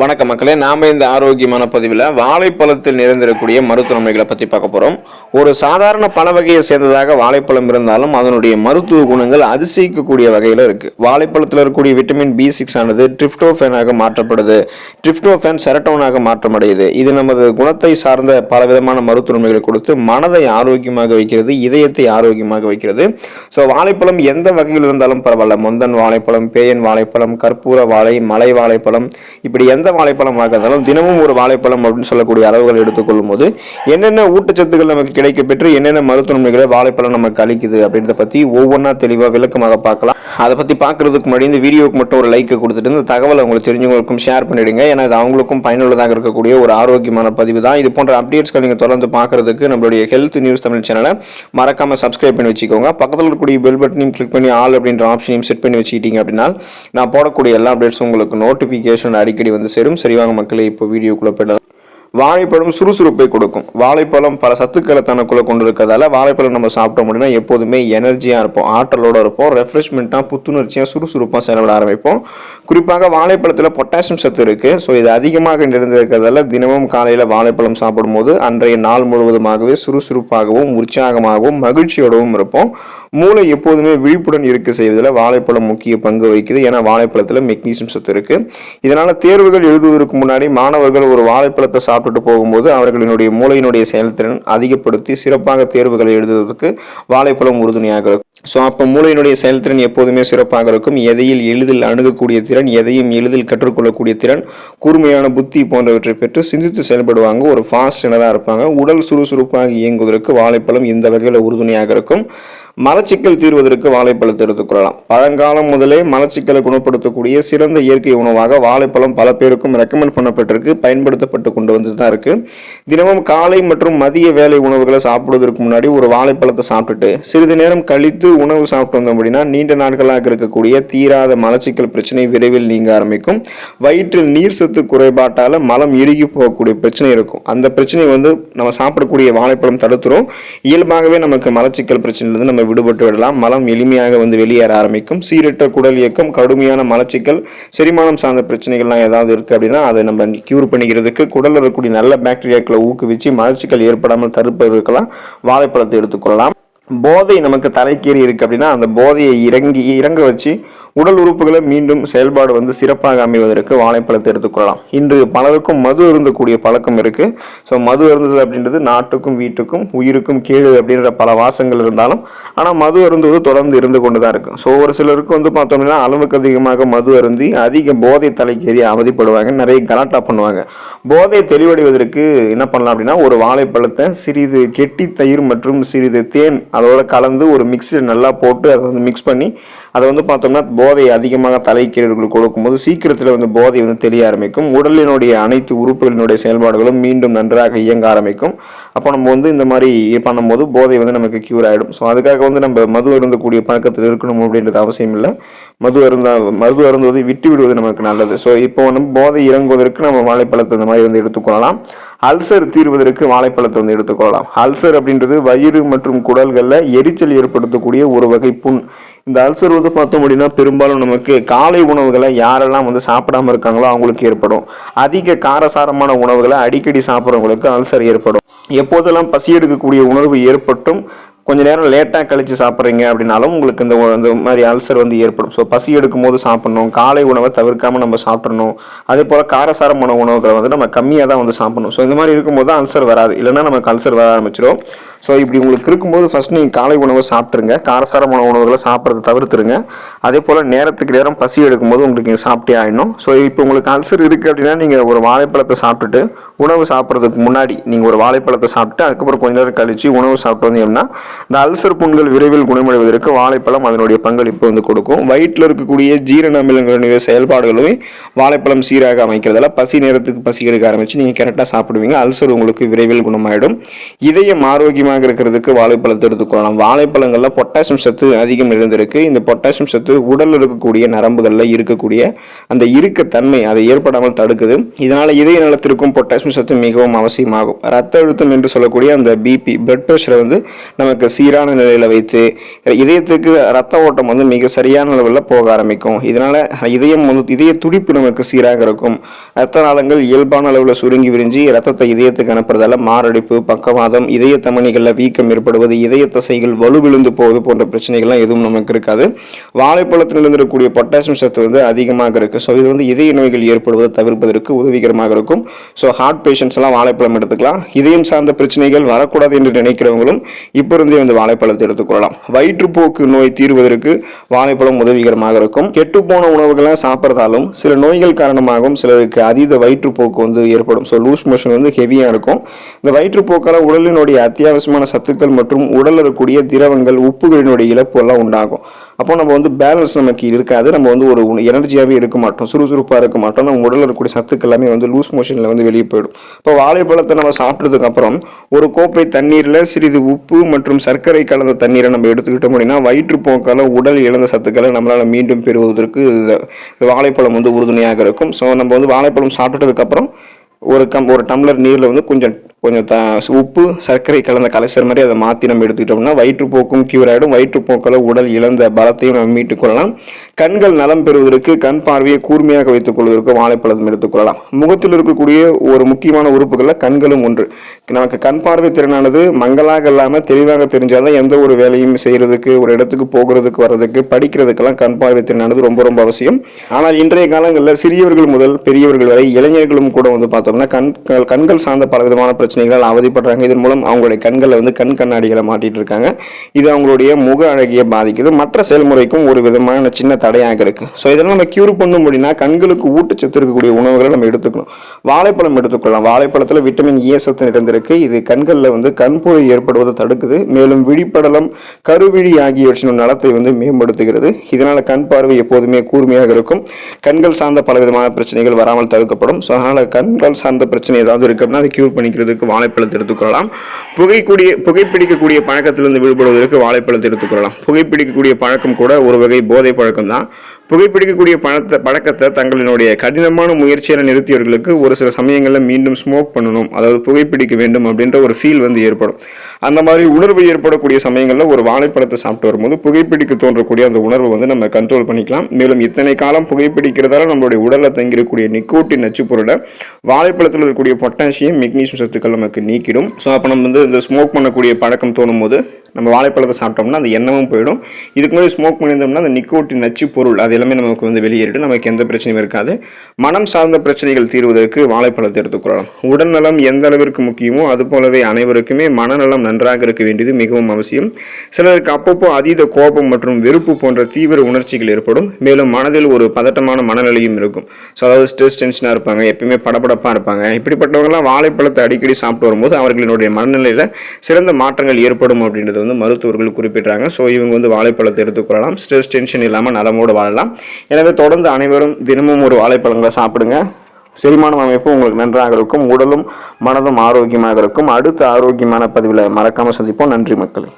வணக்க மக்களே நாம இந்த ஆரோக்கியமான பதிவில் வாழைப்பழத்தில் நிறைந்திருக்கக்கூடிய மருத்துவ நன்மைகளை பற்றி பார்க்க போகிறோம் ஒரு சாதாரண பழ வகையை சேர்ந்ததாக வாழைப்பழம் இருந்தாலும் அதனுடைய மருத்துவ குணங்கள் அதிசயிக்கக்கூடிய வகையில் இருக்குது வாழைப்பழத்தில் இருக்கக்கூடிய விட்டமின் பி சிக்ஸ் ஆனது ட்ரிப்டோஃபேனாக மாற்றப்படுது. ட்ரிப்டோஃபேன் செரட்டோனாக மாற்றமடையுது. இது நமது குணத்தை சார்ந்த பல விதமான மருத்துவ நன்மைகளை கொடுத்து மனதை ஆரோக்கியமாக வைக்கிறது இதயத்தை ஆரோக்கியமாக வைக்கிறது. ஸோ வாழைப்பழம் எந்த வகையில் இருந்தாலும் பரவாயில்ல. முந்தன் வாழைப்பழம் பேயன் வாழைப்பழம் கற்பூர வாழை மலை வாழைப்பழம் இப்படி எந்த வாழைப்பழமாக இருந்தாலும் தினமும் ஒரு வாழைப்பழம் அப்படின்னு சொல்லக்கூடிய அளவுகள் எடுத்துக்கொள்ளும் போது என்னென்ன ஊட்டச்சத்துக்கள் நமக்கு கிடைக்க பெற்று என்னென்ன மருத்துவமனைகளை வாழைப்பழம் நமக்கு அளிக்குது அப்படின்றத பற்றி ஒவ்வொன்றா தெளிவாக விளக்கமாக பார்க்கலாம். அதை பற்றி பார்க்கறதுக்கு முன்னாடி இந்த வீடியோக்கு மட்டும் ஒரு லைக்கை கொடுத்துட்டு இந்த தகவலை உங்களுக்கு தெரிஞ்சவங்களுக்கும் ஷேர் பண்ணிடுங்க. ஏன்னா இது அவங்களுக்கும் பயனுள்ளதாக இருக்கக்கூடிய ஒரு ஆரோக்கியமான பதிவு தான். இது போன்ற அப்டேட்ஸ்கள் நீங்கள் தொடர்ந்து பார்க்கறதுக்கு நம்மளுடைய ஹெல்த் நியூஸ் தமிழ் சேனலை மறக்காம சப்ஸ்கிரைப் பண்ணி வச்சுக்கோங்க. பக்கத்தில் இருக்கக்கூடிய பெல் பட்டனையும் கிளிக் பண்ணி ஆல் அப்படின்ற ஆப்ஷனையும் செட் பண்ணி வச்சுக்கிட்டீங்க அப்படின்னா நான் போடக்கூடிய எல்லா அப்டேட்ஸும் உங்களுக்கு நோட்டிஃபிகேஷன் அடிக்கடி வந்து சேரும். சரிவாங்க மக்களை இப்போ வீடியோக்குள்ளே போயிடலாம். வாழைப்பழம் சுறுசுறுப்பை கொடுக்கும். வாழைப்பழம் பல சத்துக்களை தனக்குள்ள கொண்டு இருக்கிறதால வாழைப்பழம் நம்ம சாப்பிட்டோம் அப்படின்னா எப்போதுமே எனர்ஜியாக இருப்போம் ஆற்றலோட இருப்போம் ரெஃப்ரெஷ்மெண்ட்டாக புத்துணர்ச்சியாக சுறுசுறுப்பாக செயல்பட ஆரம்பிப்போம். குறிப்பாக வாழைப்பழத்தில் பொட்டாசியம் சத்து இருக்குது ஸோ இது அதிகமாக நிறைந்திருக்கிறதால தினமும் காலையில் வாழைப்பழம் சாப்பிடும்போது அன்றைய நாள் முழுவதுமாகவே சுறுசுறுப்பாகவும் உற்சாகமாகவும் மகிழ்ச்சியோடவும் இருப்போம். மூளை எப்போதுமே விழிப்புடன் இருக்க செய்வதில் வாழைப்பழம் முக்கிய பங்கு வகிக்குது. ஏன்னா வாழைப்பழத்தில் மெக்னீசியம் சத்து இருக்குது இதனால் தேர்வுகள் எழுதுவதற்கு முன்னாடி மாணவர்கள் ஒரு வாழைப்பழத்தை சாப்பிட்டுட்டு போகும்போது அவர்களினுடைய மூளையினுடைய செயல்திறன் அதிகப்படுத்தி சிறப்பாக தேர்வுகளை எழுதுவதற்கு வாழைப்பழம் உறுதுணையாக இருக்கும். ஸோ அப்போ மூளையினுடைய செயல்திறன் எப்போதுமே சிறப்பாக இருக்கும். எதையில் எளிதில் அணுகக்கூடிய திறன் எதையும் எளிதில் கற்றுக்கொள்ளக்கூடிய திறன் கூர்மையான புத்தி போன்றவற்றை பெற்று சிந்தித்து செயல்படுவாங்க. ஒரு ஃபாஸ்ட் இருப்பாங்க. உடல் சுறுசுறுப்பாக இயங்குவதற்கு வாழைப்பழம் இந்த வகையில் உறுதுணையாக இருக்கும். மலச்சிக்கல் தீர்வதற்கு வாழைப்பழத்தை எடுத்துக்கொள்ளலாம் பழங்காலம் முதலே மலச்சிக்கலை குணப்படுத்தக்கூடிய சிறந்த இயற்கை உணவாக வாழைப்பழம் பல பேருக்கும் ரெக்கமெண்ட் பண்ணப்பட்டிருக்கு பயன்படுத்தப்பட்டு கொண்டு வந்து தான் இருக்கு. தினமும் காலை மற்றும் மதிய வேலை உணவுகளை சாப்பிடுவதற்கு முன்னாடி ஒரு வாழைப்பழத்தை சாப்பிட்டுட்டு சிறிது நேரம் கழித்து உணவு சாப்பிட்டு வந்தோம் அப்படின்னா நீண்ட நாட்களாக இருக்கக்கூடிய தீராத மலச்சிக்கல் பிரச்சனை விரைவில் நீங்க ஆரம்பிக்கும். வயிற்றில் நீர் சத்து குறைபாட்டால மலம் இறுகி போகக்கூடிய பிரச்சனை இருக்கும். அந்த பிரச்சனை வந்து நம்ம சாப்பிடக்கூடிய வாழைப்பழம் தடுத்துரும். இயல்பாகவே நமக்கு மலச்சிக்கல் பிரச்சனையிலிருந்து நம்ம விடுபட்டு விடலாம். மலம் எளிமையாக வந்து வெளியேற ஆரம்பிக்கும். சீரற்ற குடல் இயக்கம் கடுமையான மலச்சிக்கல் செரிமானம் சார்ந்த பிரச்சனைகள்லாம் ஏதாவது இருக்குது அப்படின்னா அதை நம்ம கியூர் பண்ணிக்கிறதுக்கு குடலில் இருக்கக்கூடிய நல்ல பாக்டீரியாக்களை ஊக்குவிச்சு மலச்சிக்கல் ஏற்படாமல் தடுப்பதற்கெல்லாம் வாழைப்பழத்தை எடுத்துக்கொள்ளலாம். போதை நமக்கு தலைக்கேறி இருக்கு அப்படின்னா அந்த போதையை இறங்கி இறங்க வச்சு உடல் உறுப்புகளை மீண்டும் செயல்பாடு வந்து சிறப்பாக அமைவதற்கு வாழைப்பழத்தை எடுத்துக்கொள்ளலாம் இன்று பலருக்கும் மது அருந்தக்கூடிய பழக்கம் இருக்கு. ஸோ மது அருந்தது அப்படின்றது நாட்டுக்கும் வீட்டுக்கும் உயிருக்கும் கீழே அப்படின்ற பல வாசங்கள் இருந்தாலும் ஆனால் மது அருந்துவது தொடர்ந்து இருந்து கொண்டு தான் இருக்கும் ஸோ ஒரு சிலருக்கு வந்து பார்த்தோம்னா அளவுக்கு அதிகமாக மது அருந்தி அதிக போதை தலைக்கேறி அவதிப்படுவாங்க நிறைய கலாட்டா பண்ணுவாங்க. போதை தெளிவடைவதற்கு என்ன பண்ணலாம் அப்படின்னா ஒரு வாழைப்பழத்தை சிறிது கெட்டி தயிர் மற்றும் சிறிது தேன் அதோட கலந்து ஒரு மிக்சியில் நல்லா போட்டு அதை வந்து மிக்ஸ் பண்ணி அதை வந்து பார்த்தோம்னா போதை அதிகமாக தலைக்கீழர்களுக்கு கொடுக்கும்போது சீக்கிரத்தில் வந்து போதை வந்து தெரிய ஆரம்பிக்கும். உடலினுடைய அனைத்து உறுப்புகளினுடைய செயல்பாடுகளும் மீண்டும் நன்றாக இயங்க ஆரம்பிக்கும். அப்போ நம்ம வந்து இந்த மாதிரி பண்ணும்போது போதை வந்து நமக்கு கியூர் ஆகிடும் ஸோ அதுக்காக வந்து நம்ம மது அருந்தக்கூடிய பழக்கத்தில் இருக்கணும் அப்படின்றது அவசியம் இல்லை. மது அருந்தால் மது அருந்துவது விட்டு விடுவது நமக்கு நல்லது. ஸோ இப்போ வந்து போதை இறங்குவதற்கு நம்ம வாழைப்பழத்தை இந்த மாதிரி வந்து எடுத்துக்கொள்ளலாம். அல்சர் தீர்வதற்கு வாழைப்பழத்தை வந்து எடுத்துக்கொள்ளலாம். அல்சர் அப்படின்றது வயிறு மற்றும் குடல்களில் எரிச்சல் ஏற்படுத்தக்கூடிய ஒரு வகை புண். இந்த அல்சர் வந்து பார்த்தோம் அப்படின்னா பெரும்பாலும் நமக்கு காலை உணவுகளை யாரெல்லாம் வந்து சாப்பிடாம இருக்காங்களோ அவங்களுக்கு ஏற்படும். அதிக காரசாரமான உணவுகளை அடிக்கடி சாப்பிட்றவங்களுக்கு அல்சர் ஏற்படும். எப்போதெல்லாம் பசி எடுக்கக்கூடிய உணவு ஏற்பட்டும் கொஞ்சம் நேரம் லேட்டாக கழித்து சாப்பிட்றீங்க அப்படின்னாலும் உங்களுக்கு இந்த இந்த மாதிரி அல்சர் வந்து ஏற்படும். ஸோ பசி எடுக்கும் போது சாப்பிட்ணும். காலை உணவை தவிர்க்காமல் நம்ம சாப்பிட்றணும் அதே போல் காரசாரமான உணவுகளை வந்து நம்ம கம்மியாக தான் வந்து சாப்பிடணும். ஸோ இந்த மாதிரி இருக்கும்போது தான் அல்சர் வராது. இல்லைன்னா நமக்கு அல்சர் வர ஆரம்பிச்சிடும் ஸோ இப்படி உங்களுக்கு இருக்கும்போது ஃபஸ்ட் நீங்கள் காலை உணவை சாப்பிட்ருங்க காரசாரமான உணவுகளை சாப்பிட்றத தவிர்த்துருங்க. அதே போல் நேரத்துக்கு நேரம் பசி எடுக்கும்போது உங்களுக்கு சாப்பிட்டே ஆகிடணும் ஸோ இப்போ உங்களுக்கு அல்சர் இருக்குது அப்படின்னா நீங்கள் ஒரு வாழைப்பழத்தை சாப்பிட்டுட்டு உணவு சாப்பிட்றதுக்கு முன்னாடி நீங்கள் ஒரு வாழைப்பழத்தை சாப்பிட்டு அதுக்கப்புறம் கொஞ்ச நேரம் கழிச்சு உணவு சாப்பிட்டு வந்தீங்கன்னா இந்த அல்சர் புண்கள் விரைவில் குணமடைவதற்கு வாழைப்பழம் அதனுடைய பங்களிப்பு வந்து கொடுக்கும். வயிற்றில் இருக்கக்கூடிய ஜீரண அமிலங்களுடைய செயல்பாடுகளுமே வாழைப்பழம் சீராக அமைக்கிறதால பசி நேரத்துக்கு பசி எடுக்க ஆரம்பித்து நீங்கள் கரெக்டாக சாப்பிடுவீங்க. அல்சர் உங்களுக்கு விரைவில் குணமாயிடும். இதயம் ஆரோக்கியமாக இருக்கிறதுக்கு வாழைப்பழத்தை எடுத்துக்கொள்ளலாம் வாழைப்பழங்களில் பொட்டாசியம் சத்து அதிகம் இருந்திருக்கு. இந்த பொட்டாசியம் சத்து உடலில் இருக்கக்கூடிய நரம்புகளில் இருக்கக்கூடிய அந்த இருக்க தன்மை அதை ஏற்படாமல் தடுக்குது. இதனால் இதய நலத்திற்கும் பொட்டாசியம் சத்து மிகவும் அவசியமாகும். ரத்த அழுத்தம் என்று சொல்லக்கூடிய அந்த பிபி பிளட் ப்ரெஷரை வந்து நமக்கு உங்களுக்கு சீரான நிலையில் வைத்து இதயத்துக்கு ரத்த ஓட்டம் வந்து மிக சரியான லெவலில் போக ஆரம்பிக்கும். இதனால் இதயம் வந்து இதய துடிப்பு நமக்கு சீராக இருக்கும். ரத்த நாளங்கள் இயல்பான அளவில் சுருங்கி விரிஞ்சி ரத்தத்தை இதயத்துக்கு அனுப்புறதால மாரடைப்பு பக்கவாதம் இதய தமணிகளில் வீக்கம் ஏற்படுவது இதய தசைகள் வலுவிழுந்து போவது போன்ற பிரச்சனைகள்லாம் எதுவும் நமக்கு இருக்காது. வாழைப்பழத்தில் இருக்கக்கூடிய பொட்டாசியம் சத்து வந்து அதிகமாக இருக்குது ஸோ இது வந்து இதய நோய்கள் ஏற்படுவதை தவிர்ப்பதற்கு உதவிகரமாக இருக்கும். ஸோ ஹார்ட் பேஷண்ட்ஸ் எல்லாம் வாழைப்பழம் எடுத்துக்கலாம். இதயம் சார்ந்த பிரச்சனைகள் வரக்கூடாது என்று நினைக்கிறவங்களும் இப்போ இருந்தே வந்து வாழைப்பழத்தை எடுத்துக்கொள்ளலாம் வயிற்றுப்போக்கு நோய் தீர்வதற்கு வாழைப்பழம் உதவிகரமாக இருக்கும். கெட்டுப்போன உணவுகளை சாப்பிட்றதாலும் சில நோய்கள் காரணமாகவும் சிலருக்கு அதீத வயிற்றுப்போக்கு வந்து ஏற்படும். ஸோ லூஸ் மோஷன் வந்து ஹெவியாக இருக்கும். இந்த வயிற்றுப்போக்கால் உடலினுடைய அத்தியாவசியமான சத்துக்கள் மற்றும் உடலில் இருக்கக்கூடிய திரவங்கள் உப்புகளினுடைய இழப்பு எல்லாம் உண்டாகும். அப்போ நம்ம வந்து பேலன்ஸ் நமக்கு இருக்காது. நம்ம வந்து ஒரு எனர்ஜியாகவே இருக்க மாட்டோம். சுறுசுறுப்பாக இருக்க மாட்டோம். நம்ம உடலில் இருக்கக்கூடிய சத்துக்கள் எல்லாமே வந்து லூஸ் மோஷனில் வந்து வெளியே போயிடும். இப்போ வாழைப்பழத்தை நம்ம சாப்பிட்டதுக்கப்புறம் ஒரு கோப்பை தண்ணீரில் சிறிது உப்பு மற்றும் சர்க்கரை கலந்த தண்ணீரை நம்ம எடுத்துக்கிட்டோம் அப்படின்னா வயிற்றுப்போக்கால உடல் இழந்த சத்துக்களை நம்மளால் மீண்டும் பெறுவதற்கு இந்த வாழைப்பழம் வந்து உறுதுணையாக இருக்கும். ஸோ நம்ம வந்து வாழைப்பழம் சாப்பிட்டதுக்கப்புறம் ஒரு கம் ஒரு டம்ளர் நீரில் வந்து கொஞ்சம் கொஞ்சம் த உப்பு சர்க்கரை கலந்த கலைசர் மாதிரி அதை மாற்றி நம்ம எடுத்துக்கிட்டோம்னா வயிற்றுப்போக்கும் கியூர் ஆகிடும் வயிற்றுப்போக்கில் உடல் இழந்த பலத்தையும் நம்ம மீட்டுக் கொள்ளலாம். கண்கள் நலம் பெறுவதற்கு கண் பார்வையை கூர்மையாக வைத்துக் கொள்வதற்கு வாழைப்பழம் எடுத்துக்கொள்ளலாம் முகத்தில் இருக்கக்கூடிய ஒரு முக்கியமான உறுப்புகளில் கண்களும் ஒன்று. நமக்கு கண் பார்வை திறனானது மங்களாக இல்லாமல் தெளிவாக தெரிஞ்சால்தான் எந்த ஒரு வேலையும் செய்கிறதுக்கு ஒரு இடத்துக்கு போகிறதுக்கு வர்றதுக்கு படிக்கிறதுக்கெல்லாம் கண் பார்வை திறனானது ரொம்ப ரொம்ப அவசியம். ஆனால் இன்றைய காலங்களில் சிறியவர்கள் முதல் பெரியவர்கள் வரை இளைஞர்களும் கூட வந்து பார்த்தோம்னா கண்கள் கண்கள் சார்ந்த பல விதமான பிரச்சனைகளால் அவதிப்படுறாங்க. இதன் மூலம் அவங்களுடைய கண்களை வந்து கண் கண்ணாடிகளை மாட்டிட்டு இருக்காங்க இது அவங்களுடைய முக அழகியை பாதிக்குது. மற்ற செயல்முறைக்கும் ஒரு விதமான சின்ன தடையாக இருக்கு. ஸோ இதெல்லாம் நம்ம கியூர் பண்ண முடியும்னா கண்களுக்கு ஊட்டச்சத்து இருக்கக்கூடிய உணவுகளை நம்ம எடுத்துக்கணும். வாழைப்பழம் எடுத்துக்கொள்ளலாம். வாழைப்பழத்தில் விட்டமின் ஏ சத்து நிறைந்திருக்கு. இது கண்களில் வந்து கண்புழை ஏற்படுவதை தடுக்குது. மேலும் விழிப்படலம் கருவிழி ஆகியவற்றின் நலத்தை வந்து மேம்படுத்துகிறது. இதனால கண் பார்வை எப்போதுமே கூர்மையாக இருக்கும். கண்கள் சார்ந்த பல விதமான பிரச்சனைகள் வராமல் தவிர்க்கப்படும். ஸோ அதனால கண்கள் சார்ந்த பிரச்சனை ஏதாவது இருக்குன்னா அப்படின்னா அதை கியூர் பண்ணிக்கிறதுக்கு வாழைப்பழத்தை எடுத்துக்கொள்ளலாம். புகைக்கூடிய புகைப்பிடிக்கக்கூடிய பழக்கத்திலிருந்து விடுபடுவதற்கு வாழைப்பழத்தை எடுத்துக்கொள்ளலாம். புகைப்பிடிக்கக்கூடிய பழக்கம் கூட ஒரு வகை போதை பழக்கம் தான் புகைப்பிடிக்கக்கூடிய பழத்தை பழக்கத்தை தங்களினுடைய கடினமான முயற்சியான நிறுத்தியவர்களுக்கு ஒரு சில சமயங்களில் மீண்டும் ஸ்மோக் பண்ணணும் அதாவது புகைப்பிடிக்க வேண்டும் அப்படின்ற ஒரு ஃபீல் வந்து ஏற்படும். அந்த மாதிரி உணர்வு ஏற்படக்கூடிய சமயங்களில் ஒரு வாழைப்பழத்தை சாப்பிட்டு வரும்போது புகைப்பிடிக்க தோன்றக்கூடிய அந்த உணர்வை வந்து நம்ம கண்ட்ரோல் பண்ணிக்கலாம். மேலும் இத்தனை காலம் புகைப்பிடிக்கிறதால நம்மளுடைய உடலில் தங்கியிருக்கக்கூடிய நிக்கோட்டின் நச்சு பொருளை வாழைப்பழத்தில் இருக்கக்கூடிய பொட்டாசியம் மெக்னீசியம் சத்துக்கள் நமக்கு நீக்கிடும். ஸோ அப்போ நம்ம வந்து இந்த ஸ்மோக் பண்ணக்கூடிய பழக்கம் தோணும் போது நம்ம வாழைப்பழத்தை சாப்பிட்டோம்னா அந்த எண்ணமும் போயிடும். இதுக்கு முன்னாடி ஸ்மோக் பண்ணியிருந்தோம்னா அந்த நிக்கோட்டின் நச்சு பொருள் அது எல்லாமே நமக்கு வந்து வெளியேறிட்டு நமக்கு எந்த பிரச்சனையும் இருக்காது. மனம் சார்ந்த பிரச்சனைகள் தீர்வதற்கு வாழைப்பழத்தை எடுத்துக்கொள்ளலாம் உடல்நலம் எந்த அளவிற்கு முக்கியமோ அது போலவே அனைவருக்குமே மனநலம் நன்றாக இருக்க வேண்டியது மிகவும் அவசியம். சிலருக்கு அப்பப்போ அதீத கோபம் மற்றும் வெறுப்பு போன்ற தீவிர உணர்ச்சிகள் ஏற்படும். மேலும் மனதில் ஒரு பதட்டமான மனநிலையும் இருக்கும். ஸோ அதாவது ஸ்ட்ரெஸ் டென்ஷனாக இருப்பாங்க. எப்பயுமே படபடப்பாக இருப்பாங்க. இப்படிப்பட்டவங்கலாம் வாழைப்பழத்தை அடிக்கடி சாப்பிட்டு வரும்போது அவர்களினுடைய மனநிலையில் சிறந்த மாற்றங்கள் ஏற்படும் அப்படின்றது வந்து மருத்துவர்கள் குறிப்பிட்டாங்க ஸோ இவங்க வந்து வாழைப்பழத்தை எடுத்துக்கொள்ளலாம் ஸ்ட்ரெஸ் டென்ஷன் இல்லாமல் நலமோடு வாழலாம். எனவே தொடர்ந்து அனைவரும் தினமும் ஒரு வாழைப்பழங்களை சாப்பிடுங்க. செரிமானம் அமைப்பு உங்களுக்கு நன்றாக இருக்கும். உடலும் மனதும் ஆரோக்கியமாக இருக்கும். அடுத்த ஆரோக்கியமான பதிவில் மறக்காமல் சந்திப்போம். நன்றி மக்களே.